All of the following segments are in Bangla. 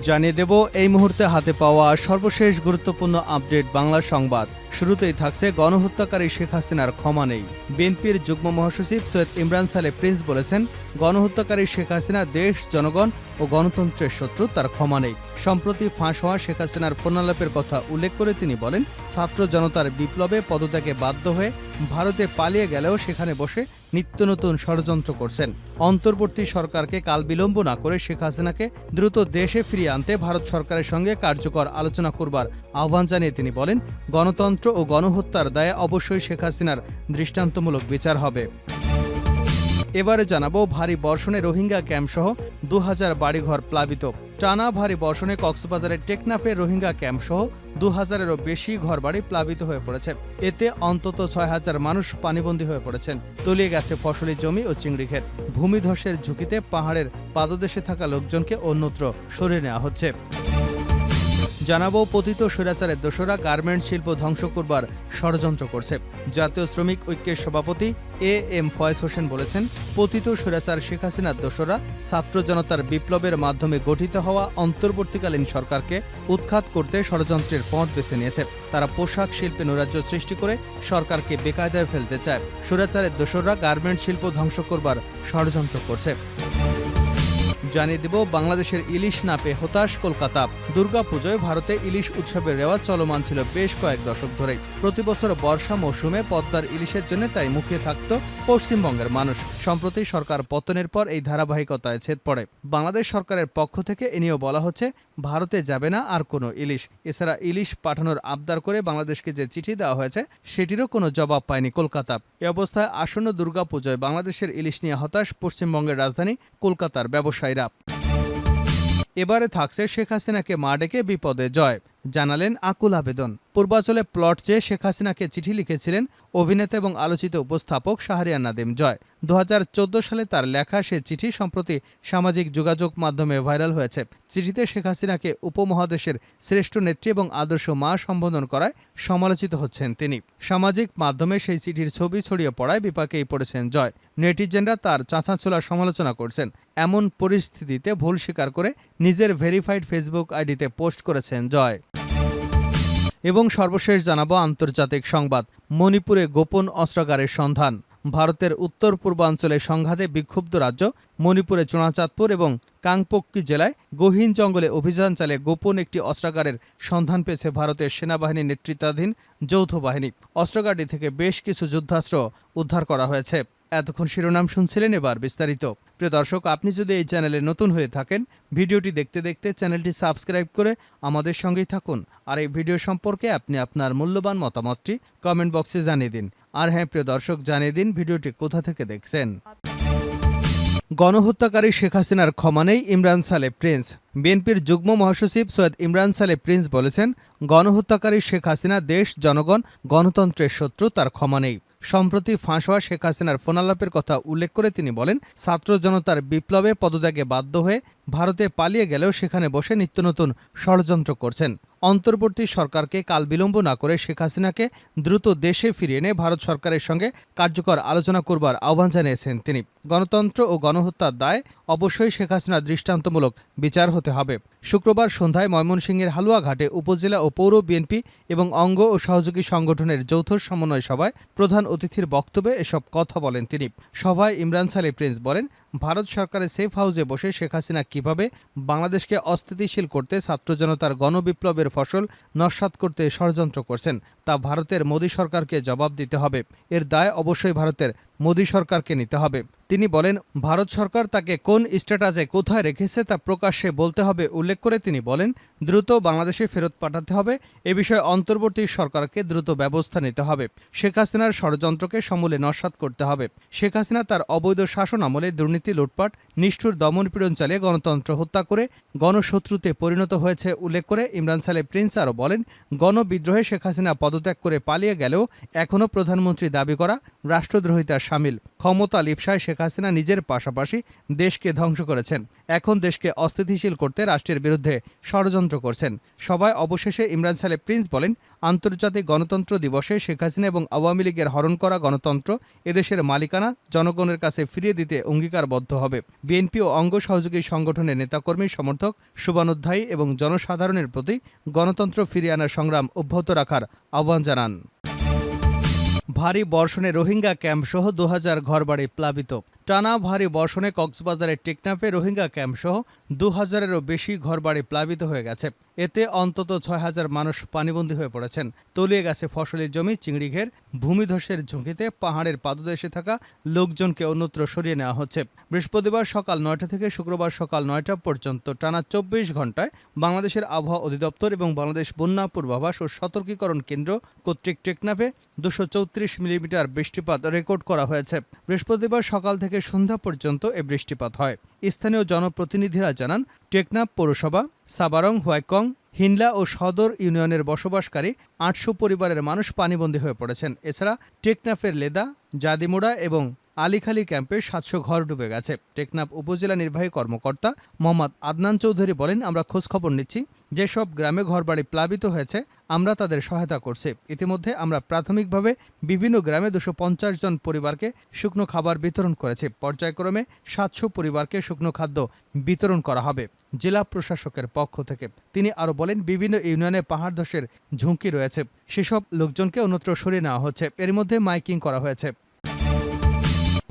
জানিয়ে দেব, এই মুহূর্তে হাতে পাওয়া সর্বশেষ গুরুত্বপূর্ণ আপডেট বাংলা সংবাদ। শুরুতেই থাকছে গণহত্যাকারী শেখ হাসিনার ক্ষমা নেই। বিএনপির যুগ্ম মহাসচিব সৈয়দ ইমরান সালে প্রিন্স বলেছেন, গণহত্যাকারী শেখ হাসিনা দেশ, জনগণ ও গণতন্ত্রের শত্রু, তার ক্ষমা নেই। সম্প্রতি ফাঁস হওয়া শেখ হাসিনার ফোনালাপের কথা উল্লেখ করে তিনি বলেন, ছাত্র জনতার বিপ্লবে পদত্যাগে বাধ্য হয়ে ভারতে পালিয়ে গেলেও সেখানে বসে নিত্য নতুন ষড়যন্ত্র করছেন। অন্তর্বর্তী সরকারকে কাল বিলম্ব না করে শেখ হাসিনাকে দ্রুত দেশে ফিরিয়ে আনতে ভারত সরকারের সঙ্গে কার্যকর আলোচনা করবার আহ্বান জানিয়ে তিনি বলেন, গণতন্ত্র ও গণহত্যার দায়ে অবশ্যই শেখ হাসিনার দৃষ্টান্তমূলক বিচার হবে। এবারে জানাব ভারী বর্ষণে রোহিঙ্গা ক্যাম্পসহ দু হাজার বাড়িঘর প্লাবিত। টানা ভারী বর্ষণে কক্সবাজারের টেকনাফে রোহিঙ্গা ক্যাম্প সহ দু হাজারেরও বেশি ঘরবাড়ি প্লাবিত হয়ে পড়েছে। এতে অন্তত ছয় হাজার মানুষ পানিবন্দী হয়ে পড়েছেন। তলিয়ে গেছে ফসলি জমি ও চিংড়ি ক্ষেত। ভূমিধসের ঝুঁকিতে পাহাড়ের পাদদেশে থাকা লোকজনকে অন্যত্র সরিয়ে নেওয়া হচ্ছে। জানাব পতিত স্বৈরাচারের দোসরা গার্মেন্ট শিল্প ধ্বংস করবার ষড়যন্ত্র করছে। জাতীয় শ্রমিক ঐক্যের সভাপতি এ এম ফয়েজ হোসেন বলেছেন, পতিত স্বৈরাচার শেখ হাসিনার দোসরা ছাত্র জনতার বিপ্লবের মাধ্যমে গঠিত হওয়া অন্তর্বর্তীকালীন সরকারকে উৎখাত করতে ষড়যন্ত্রের পথ বেছে নিয়েছে। তারা পোশাক শিল্পে নৈরাজ্য সৃষ্টি করে সরকারকে বেকায়দায় ফেলতে চায়। স্বৈরাচারের দোসররা গার্মেন্ট শিল্প ধ্বংস করবার ষড়যন্ত্র করছে। জানিয়ে দেব, বাংলাদেশের ইলিশ না পেয়ে হতাশ কলকাতা। দুর্গাপুজোয় ভারতে ইলিশ উৎসবের রেওয়াজ চলমান ছিল বেশ কয়েক দশক ধরেই। প্রতি বছর বর্ষা মৌসুমে পদ্মার ইলিশের জন্য তাই মুখে থাকত পশ্চিমবঙ্গের মানুষ। সম্প্রতি সরকার পতনের পর এই ধারাবাহিকতায় ছেদ পড়ে। বাংলাদেশ সরকারের পক্ষ থেকে এ নিয়েও বলা হচ্ছে, ভারতে যাবে না আর কোনো ইলিশ। এছাড়া ইলিশ পাঠানোর আবদার করে বাংলাদেশকে যে চিঠি দেওয়া হয়েছে, সেটিরও কোনো জবাব পায়নি কলকাতা। এ অবস্থায় আসন্ন দুর্গাপুজোয় বাংলাদেশের ইলিশ নিয়ে হতাশ পশ্চিমবঙ্গের রাজধানী কলকাতার ব্যবসায়ীরা। এবারে থাকছে শেখ হাসিনাকে মা ডেকে বিপদে জয়। জানালেন আকুল আবেদন। পূর্বাচলে প্লট চেয়ে শেখ হাসিনাকে চিঠি লিখেছিলেন অভিনেতা এবং আলোচিত উপস্থাপক শাহরিয়ার নাদিম জয়। দু হাজার চোদ্দ সালে তার লেখা সে চিঠি সম্প্রতি সামাজিক যোগাযোগ মাধ্যমে ভাইরাল হয়েছে। চিঠিতে শেখ হাসিনাকে উপমহাদেশের শ্রেষ্ঠ নেত্রী এবং আদর্শ মা সম্বোধন করায় সমালোচিত হচ্ছেন তিনি। সামাজিক মাধ্যমে সেই চিঠির ছবি ছড়িয়ে পড়ায় বিপাকেই পড়েছেন জয়। নেটিজেনরা তার চাঁচাছোলা সমালোচনা করছেন। এমন পরিস্থিতিতে ভুল স্বীকার করে নিজের ভেরিফাইড ফেসবুক আইডিতে পোস্ট করেছেন জয়। এবং সর্বশেষ জানাব আন্তর্জাতিক সংবাদ, মণিপুরে গোপন অস্ত্রাগারের সন্ধান। ভারতের উত্তর পূর্বাঞ্চলে সংঘাতে বিক্ষুব্ধ রাজ্য, মণিপুরে চোনাচাঁদপুর এবং কাংপোক্কি জেলায় গহীন জঙ্গলে অভিযান চালিয়ে গোপন একটি অস্ত্রাগারের সন্ধান পেয়েছে ভারতের সেনাবাহিনী নেতৃত্বাধীন যৌথ বাহিনী। অস্ত্রাগারটি থেকে বেশ কিছু যুদ্ধাস্ত্র উদ্ধার করা হয়েছে। এতক্ষণ শিরোনাম শুনছিলেন এবার বিস্তারিত। প্রিয় দর্শক, আপনি যদি এই চ্যানেলে নতুন হয়ে থাকেন, ভিডিওটি দেখতে দেখতে চ্যানেলটি সাবস্ক্রাইব করে আমাদের সঙ্গেই থাকুন। আর এই ভিডিও সম্পর্কে আপনি আপনার মূল্যবান মতামতটি কমেন্ট বক্সে জানিয়ে দিন। আর হ্যাঁ প্রিয় দর্শক, জানিয়ে দিন ভিডিওটি কোথা থেকে দেখছেন। গণহত্যাকারী শেখ হাসিনার ক্ষমা নেই ইমরান সালে প্রিন্স। বিএনপির যুগ্ম মহাসচিব সৈয়দ ইমরান সালে প্রিন্স বলেছেন, গণহত্যাকারী শেখ হাসিনা দেশ, জনগণ, গণতন্ত্রের শত্রু, তার ক্ষমা নেই। সম্প্রতি ফাঁস হওয়া শেখ হাসিনার ফোনালাপের কথা উল্লেখ করে তিনি বলেন, ছাত্র জনতার বিপ্লবে পদত্যাগে বাধ্য হয়ে ভারতে পালিয়ে গেলেও সেখানে বসে নিত্যনতুন ষড়যন্ত্র করছেন। অন্তর্বর্তী সরকারকে কাল বিলম্ব না করে শেখ হাসিনাকে দ্রুত দেশে ফিরিয়ে এনে ভারত সরকারের সঙ্গে কার্যকর আলোচনা করবার আহ্বান জানিয়েছেন তিনি। গণতন্ত্র ও গণহত্যার দায় অবশ্যই শেখ হাসিনার দৃষ্টান্তমূলক বিচার হতে হবে। শুক্রবার সন্ধ্যায় ময়মনসিংহের হালুয়াঘাটে উপজেলা ও পৌর বিএনপি এবং অঙ্গ ও সহযোগী সংগঠনের যৌথ সমন্বয় সভায় প্রধান অতিথির বক্তব্যে এসব কথা বলেন তিনি। সভায় ইমরান সালে প্রিন্স বলেন ভারত সরকারের সেফ হাউসে বসে শেখ হাসিনা কীভাবে বাংলাদেশকে অস্থিতিশীল করতে, ছাত্র জনতার গণবিপ্লবের ফসল নস্বাত করতে ষড়যন্ত্র করছেন, তা ভারতের মোদী সরকারকে জবাব দিতে হবে। এর দায় অবশ্যই ভারতের মোদী সরকারকে নিতে হবে। তিনি বলেন, ভারত সরকার তাকে কোন স্ট্যাটাসে কোথায় রেখেছে তা প্রকাশ্যে বলতে হবে, উল্লেখ করে তিনি বলেন, দ্রুত বাংলাদেশে ফেরত পাঠাতে হবে, এ বিষয়ে অন্তর্বর্তী সরকারকে দ্রুত ব্যবস্থা নিতে হবে। শেখ হাসিনার ষড়যন্ত্রকে সমূলে নস্বাত করতে হবে। শেখ হাসিনা তার অবৈধ শাসন আমলে দুর্নীতি লুটপাট, নিষ্ঠুর দমনপীড়ন চালিয়ে গণতন্ত্র হত্যা করে গণশত্রুতে পরিণত হয়েছে উল্লেখ করে ইমরান সালে প্রিন্স আরও বলেন, গণবিদ্রোহে শেখ হাসিনা পদত্যাগ করে পালিয়ে গেলেও এখনও প্রধানমন্ত্রী দাবি করা রাষ্ট্রদ্রোহিতার সামিল। ক্ষমতা লিপসায় শেখ হাসিনা নিজের পাশাপাশি দেশকে ধ্বংস করেছেন। এখন দেশকে অস্থিতিশীল করতে রাষ্ট্রের বিরুদ্ধে ষড়যন্ত্র করছেন। সবাই অবশেষে ইমরান সালে প্রিন্স বলেন, আন্তর্জাতিক গণতন্ত্র দিবসে শেখ হাসিনা এবং আওয়ামী লীগের হরণ করা গণতন্ত্র এদেশের মালিকানা, জনগণের কাছে ফিরিয়ে দিতে অঙ্গীকার তালিকাবদ্ধ হবে। বিএনপি ও অঙ্গ সহযোগী সংগঠনের নেতাকর্মী সমর্থক, শুভানুধ্যায়ী এবং জনসাধারণের প্রতি গণতন্ত্র ফিরিয়ে আনার সংগ্রাম অব্যাহত রাখার আহ্বান জানান। ভারী বর্ষণে রোহিঙ্গা ক্যাম্প সহ দু হাজার ঘরবাড়ি প্লাবিত। টানা ভারী বর্ষণে কক্সবাজারের টেকনাফে রোহিঙ্গা ক্যাম্প সহ দু হাজারেরও বেশি ঘরবাড়ি প্লাবিত হয়ে গেছে। এতে অন্তত ছয় হাজার মানুষ পানিবন্দী হয়ে পড়েছেন। তলিয়ে গেছে ফসলের জমি চিংড়িঘের ভূমিধসের ঝুঁকিতে পাহাড়ের পাদদেশে থাকা লোকজনকে অন্যত্র সরিয়ে নেওয়া হচ্ছে। বৃহস্পতিবার সকাল নয়টা থেকে শুক্রবার সকাল নয়টা পর্যন্ত টানা চব্বিশ ঘন্টায় বাংলাদেশের আবহাওয়া অধিদপ্তর এবং বাংলাদেশ বন্যা পূর্বাভাস ও সতর্কীকরণ কেন্দ্র কর্তৃক টেকনাফে দুশো চৌত্রিশ মিলিমিটার বৃষ্টিপাত রেকর্ড করা হয়েছে। বৃহস্পতিবার সকাল থেকে সন্ধ্যা পর্যন্ত এ বৃষ্টিপাত হয়। স্থানীয় জনপ্রতিনিধিরা জানান, টেকনাফ পৌরসভা সাবারং হোয়াইকং, হিনলা ও সদর ইউনিয়নের বসবাসকারী আটশো পরিবারের মানুষ পানিবন্দী হয়ে পড়েছেন। এছাড়া টেকনাফের লেদা, জাদিমুড়া এবং আলিখালি ক্যাম্পে সাতশো ঘর ডুবে গেছে। টেকনাফ উপজেলা নির্বাহী কর্মকর্তা মোহাম্মদ আদনান চৌধুরী বলেন, আমরা খোঁজখবর নিচ্ছি। যেসব গ্রামে ঘরবাড়ি প্লাবিত হয়েছে, আমরা তাদের সহায়তা করছি। ইতিমধ্যে আমরা প্রাথমিকভাবে বিভিন্ন গ্রামে দুশো পঞ্চাশ জন পরিবারকে শুকনো খাবার বিতরণ করেছি। পর্যায়ক্রমে সাতশো পরিবারকে শুকনো খাদ্য বিতরণ করা হবে জেলা প্রশাসকের পক্ষ থেকে। তিনি আরও বলেন, বিভিন্ন ইউনিয়নে পাহাড় ধসের ঝুঁকি রয়েছে। সেসব লোকজনকে অন্যত্র সরিয়ে নেওয়া হচ্ছে। এর মধ্যে মাইকিং করা হয়েছে।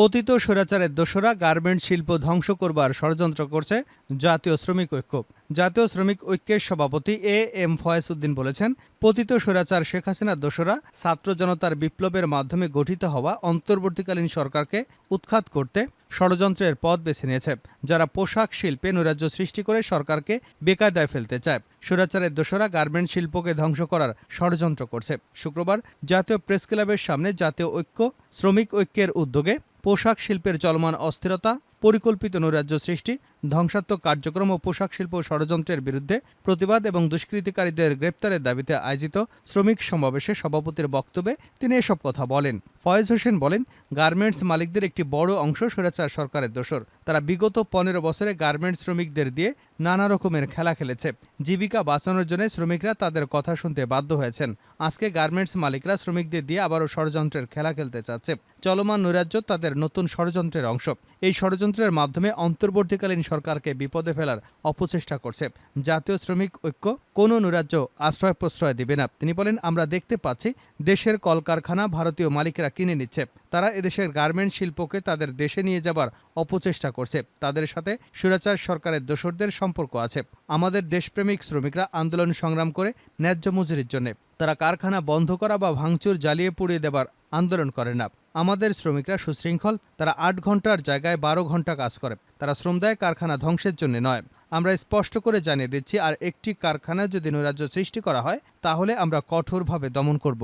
পতিত স্বৈরাচারের দোসরা গার্মেন্ট শিল্প ধ্বংস করবার ষড়যন্ত্র করছে জাতীয় শ্রমিক ঐক্য। জাতীয় শ্রমিক ঐক্যের সভাপতি এ এম ফয়েজ উদ্দিন বলেছেন, পতিত স্বৈরাচার শেখ হাসিনার দোসরা ছাত্র জনতার বিপ্লবের মাধ্যমে গঠিত হওয়া অন্তর্বর্তীকালীন সরকারকে উৎখাত করতে ষড়যন্ত্রের পথ বেছে নিয়েছে, যারা পোশাক শিল্পে নৈরাজ্য সৃষ্টি করে সরকারকে বেকায়দায় ফেলতে চায়। স্বৈরাচারের দোসরা গার্মেন্ট শিল্পকে ধ্বংস করার ষড়যন্ত্র করছে। শুক্রবার জাতীয় প্রেস ক্লাবের সামনে জাতীয় ঐক্য, শ্রমিক ঐক্যের উদ্যোগে পোশাক শিল্পের চলমান অস্থিরতা পরিকল্পিত নৈরাজ্য সৃষ্টি ধ্বংসাত্মক কার্যক্রম ও পোশাক শিল্প ষড়যন্ত্রের বিরুদ্ধে প্রতিবাদ এবং দুষ্কৃতিকারীদের গ্রেপ্তারের দাবিতে আয়োজিত শ্রমিক সমাবেশে সভাপতির বক্তব্যে তিনি এসব কথা বলেন। ফয়েজ হোসেন বলেন, গার্মেন্টস মালিকদের একটি বড় অংশ স্বৈরাচার সরকারের দোসর তারা বিগত পনেরো বছরে গার্মেন্টস শ্রমিকদের দিয়ে নানা রকমের খেলা খেলেছে। জীবিকা বাঁচানোর জন্য শ্রমিকরা তাদের কথা শুনতে বাধ্য হয়েছেন। আজকে গার্মেন্টস মালিকরা শ্রমিকদের দিয়ে আবারও ষড়যন্ত্রের খেলা খেলতে চাচ্ছে। চলমান নৈরাজ্য তাদের নতুন ষড়যন্ত্রের অংশ। এই ষড়যন্ত্রের মাধ্যমে অন্তর্বর্তীকালীন সরকারকে বিপদে ফেলার অপচেষ্টা করছে। জাতীয় শ্রমিক ঐক্য কোনো নৈরাজ্য আশ্রয় প্রশ্রয় দিবে না। তিনি বলেন, আমরা দেখতে পাচ্ছি দেশের কলকারখানা ভারতীয় মালিকরা কিনে নিচ্ছে। তারা এদেশের গার্মেন্ট শিল্পকে তাদের দেশে নিয়ে যাবার অপচেষ্টা করছে। তাদের সাথে সুরাচার সরকারের দোসরদের সম্পর্ক আছে। আমাদের দেশপ্রেমিক শ্রমিকরা আন্দোলন সংগ্রাম করে ন্যায্য মজুরির জন্য। তারা কারখানা বন্ধ করা বা ভাঙচুর জ্বালিয়ে পুড়িয়ে দেবার আন্দোলন করে না। আমাদের শ্রমিকরা সুশৃঙ্খল, তারা আট ঘণ্টার জায়গায় বারো ঘণ্টা কাজ করে। তারা শ্রম দেয় কারখানা ধ্বংসের জন্য নয়। আমরা স্পষ্ট করে জানিয়ে দিচ্ছি, আর একটি কারখানা যদি নৈরাজ্য সৃষ্টি করা হয়, তাহলে আমরা কঠোরভাবে দমন করব।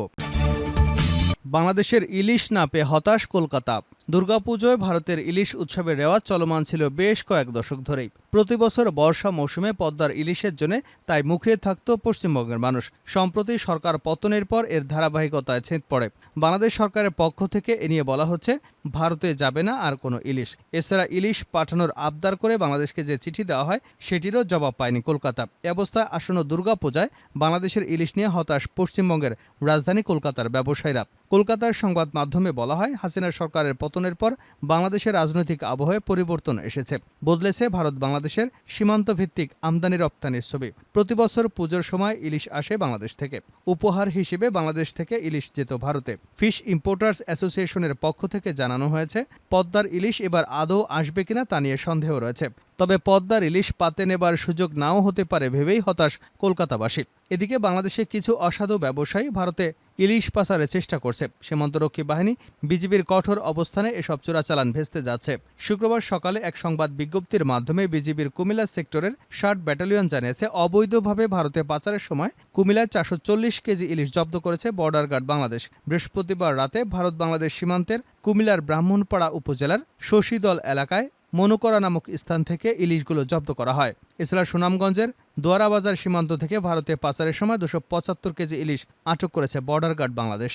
বাংলাদেশের ইলিশ না পেয়ে হতাশ কলকাতা। দুর্গাপুজোয় ভারতের ইলিশ উৎসবের রেওয়াজ চলমান ছিল বেশ কয়েক দশক ধরেই। প্রতি বছর বর্ষা মৌসুমে পদ্মার ইলিশের জন্য তাই মুখে থাকত পশ্চিমবঙ্গের মানুষ। সম্প্রতি সরকার পতনের পর এর ধারাবাহিকতায় ছেদ পড়ে। বাংলাদেশ সরকারের পক্ষ থেকে এ নিয়ে বলা হচ্ছে, ভারতে যাবে না আর কোনো ইলিশ। এছাড়া ইলিশ পাঠানোর আবদার করে বাংলাদেশকে যে চিঠি দেওয়া হয়, সেটিরও জবাব পায়নি কলকাতা। এ অবস্থায় আসন্ন দুর্গাপূজায় বাংলাদেশের ইলিশ নিয়ে হতাশ পশ্চিমবঙ্গের রাজধানী কলকাতার ব্যবসায়ীরা। কলকাতার সংবাদ মাধ্যমে বলা হয় হাসিনার সরকারের পতনের পর বাংলাদেশের রাজনৈতিক আবহাওয়ায় পরিবর্তন এসেছে। বদলেছে ভারত বাংলাদেশের সীমান্ত ভিত্তিক আমদানি রপ্তানির ছবি। প্রতিবছর পুজোর সময় ইলিশ আসে বাংলাদেশ থেকে। উপহার হিসেবে বাংলাদেশ থেকে ইলিশ যেত ভারতে। ফিশ ইম্পোর্টার্স অ্যাসোসিয়েশনের পক্ষ থেকে জানানো হয়েছে, পদ্মার ইলিশ এবার আদৌ আসবে কিনা তা নিয়ে সন্দেহ রয়েছে। তবে পদ্মার ইলিশ পাতে নেবার সুযোগ নাও হতে পারে ভেবেই হতাশ কলকাতাবাসী। এদিকে বাংলাদেশে কিছু অসাধু ব্যবসায়ী ভারতে ইলিশ পাচারের চেষ্টা করছে। সীমান্তরক্ষী বাহিনী বিজিবির কঠোর অবস্থানে এসব চোরাচালান ভেস্তে যাচ্ছে। শুক্রবার সকালে এক সংবাদ বিজ্ঞপ্তির মাধ্যমে বিজিবির কুমিল্লা সেক্টরের ষাট ব্যাটালিয়ন জানিয়েছে, অবৈধভাবে ভারতে পাচারের সময় কুমিল্লায় চারশো চল্লিশ কেজি ইলিশ জব্দ করেছে বর্ডার গার্ড বাংলাদেশ। বৃহস্পতিবার রাতে ভারত বাংলাদেশ সীমান্তের কুমিল্লার ব্রাহ্মণপাড়া উপজেলার শশীদল এলাকায় মনোকরা নামক স্থান থেকে ইলিশগুলো জব্দ করা হয়। এছাড়া সুনামগঞ্জের দোয়ারাবাজার সীমান্ত থেকে ভারতে পাচারের সময় দুশো পঁচাত্তর কেজি ইলিশ আটক করেছে বর্ডার গার্ড বাংলাদেশ।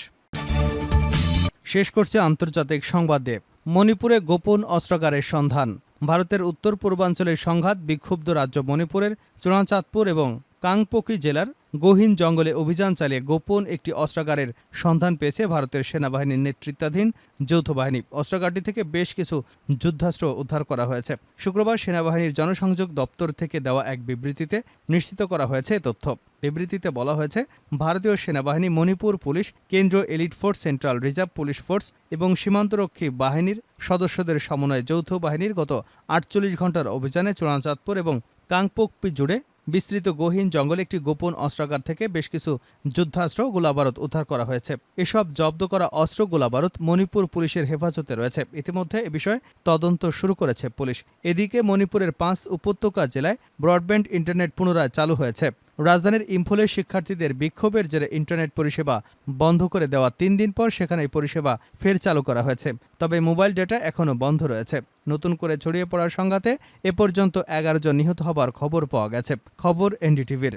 শেষ করছে আন্তর্জাতিক সংবাদ মণিপুরে গোপন অস্ত্রাগারের সন্ধান। ভারতের উত্তর পূর্বাঞ্চলের সংঘাত বিক্ষুব্ধ রাজ্য মণিপুরের চোরাচাঁদপুর এবং কাংপোকি জেলার গহীন জঙ্গলে অভিযান চালিয়ে গোপন একটি অস্ত্রাগারের সন্ধান পেয়েছে ভারতের সেনাবাহিনীর নেতৃত্বাধীন যৌথ বাহিনী। অস্ত্রাগারটি থেকে বেশ কিছু যুদ্ধাস্ত্র উদ্ধার করা হয়েছে। শুক্রবার সেনাবাহিনীর জনসংযোগ দপ্তর থেকে দেওয়া এক বিবৃতিতে নিশ্চিত করা হয়েছে তথ্য। বিবৃতিতে বলা হয়েছে, ভারতীয় সেনাবাহিনী মণিপুর পুলিশ, কেন্দ্রীয় elite force, central reserve police force এবং সীমান্তরক্ষী বাহিনীর সদস্যদের সমন্বয়ে যৌথ বাহিনীর গত আটচল্লিশ ঘণ্টার অভিযানে চোরাচাঁদপুর এবং কাংপোকপি জুড়ে বিস্তৃত গহীন জঙ্গলে একটি গোপন অস্ত্রাগার থেকে বেশ কিছু যুদ্ধাস্ত্র গোলাবারুদ উদ্ধার করা হয়েছে। এসব জব্দ করা অস্ত্র গোলাবারুদ মণিপুর পুলিশের হেফাজতে রয়েছে। ইতিমধ্যে এ বিষয়ে তদন্ত শুরু করেছে পুলিশ। এদিকে মণিপুরের পাঁচ উপত্যকা জেলায় ব্রডব্যান্ড ইন্টারনেট পুনরায় চালু হয়েছে। রাজধানীর ইম্ফলের শিক্ষার্থীদের বিক্ষোভের জেরে ইন্টারনেট পরিষেবা বন্ধ করে দেওয়া তিন দিন পর সেখানে পরিষেবা ফের চালু করা হয়েছে। তবে মোবাইল ডেটা এখনও বন্ধ রয়েছে। নতুন করে ছড়িয়ে পড়ার সংঘাতে এ পর্যন্ত এগারো জন নিহত হবার খবর পাওয়া গেছে। খবর এনডিটিভির।